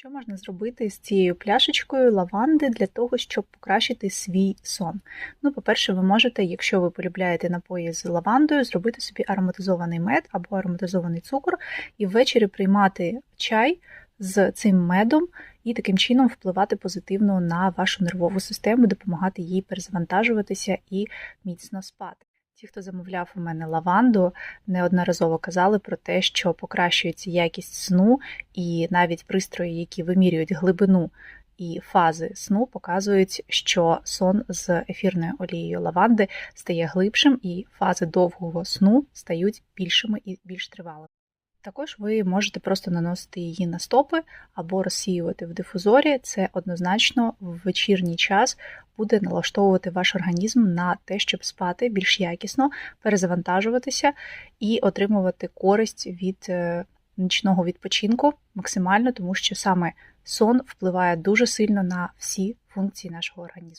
Що можна зробити з цією пляшечкою лаванди для того, щоб покращити свій сон? Ну, по-перше, ви можете, якщо ви полюбляєте напої з лавандою, зробити собі ароматизований мед або ароматизований цукор, і ввечері приймати чай з цим медом і таким чином впливати позитивно на вашу нервову систему, допомагати їй перезавантажуватися і міцно спати. Ті, хто замовляв у мене лаванду, неодноразово казали про те, що покращується якість сну, і навіть пристрої, які вимірюють глибину і фази сну, показують, що сон з ефірною олією лаванди стає глибшим, і фази довгого сну стають більшими і більш тривалими. Також ви можете просто наносити її на стопи або розсіювати в дифузорі. Це однозначно в вечірній час буде налаштовувати ваш організм на те, щоб спати більш якісно, перезавантажуватися і отримувати користь від е, нічного відпочинку максимально, тому що саме сон впливає дуже сильно на всі функції нашого організму.